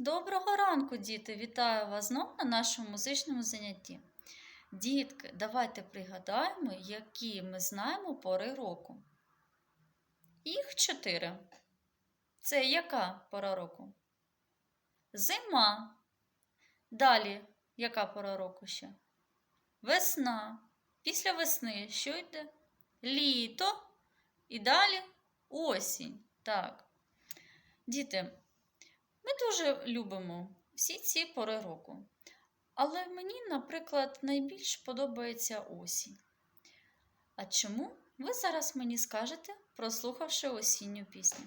Доброго ранку, діти! Вітаю вас знову на нашому музичному занятті. Дітки, давайте пригадаємо, які ми знаємо пори року. Їх чотири. Це яка пора року? Зима. Далі, яка пора року ще? Весна. Після весни що йде? Літо. І далі осінь. Так. Діти, ми дуже любимо всі ці пори року. Але мені, наприклад, найбільш подобається осінь. А чому? Ви зараз мені скажете, прослухавши осінню пісню.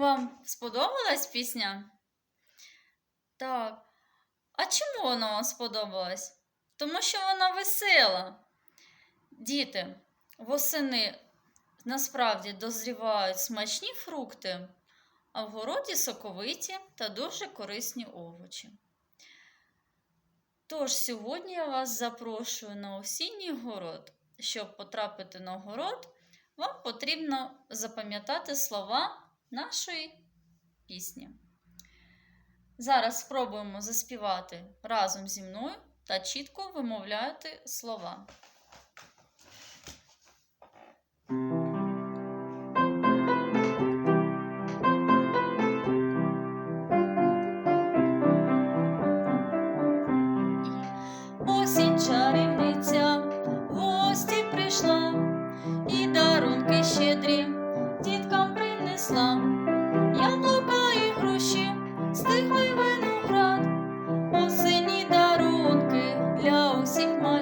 Вам сподобалась пісня? Так. А чому вона вам сподобалась? Тому що вона весела. Діти, восени насправді дозрівають смачні фрукти, а в городі соковиті та дуже корисні овочі. Тож сьогодні я вас запрошую на осінній город. Щоб потрапити на город, вам потрібно запам'ятати слова нашої пісні. Зараз спробуємо заспівати разом зі мною та чітко вимовляти слова. Осінь чарівниця в гості прийшла і дарунки щедрі принесла. Яблука і груші, стиглий виноград, осені дарунки для усіх малят.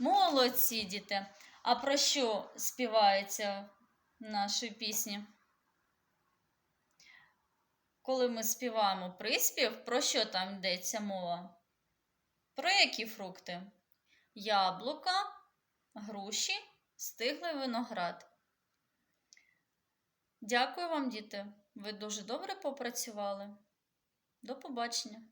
Молодці, діти! А про що співається в нашій пісні? Коли ми співаємо приспів, про що там йдеться мова? Про які фрукти? Яблука, груші, стиглий виноград. Дякую вам, діти. Ви дуже добре попрацювали. До побачення!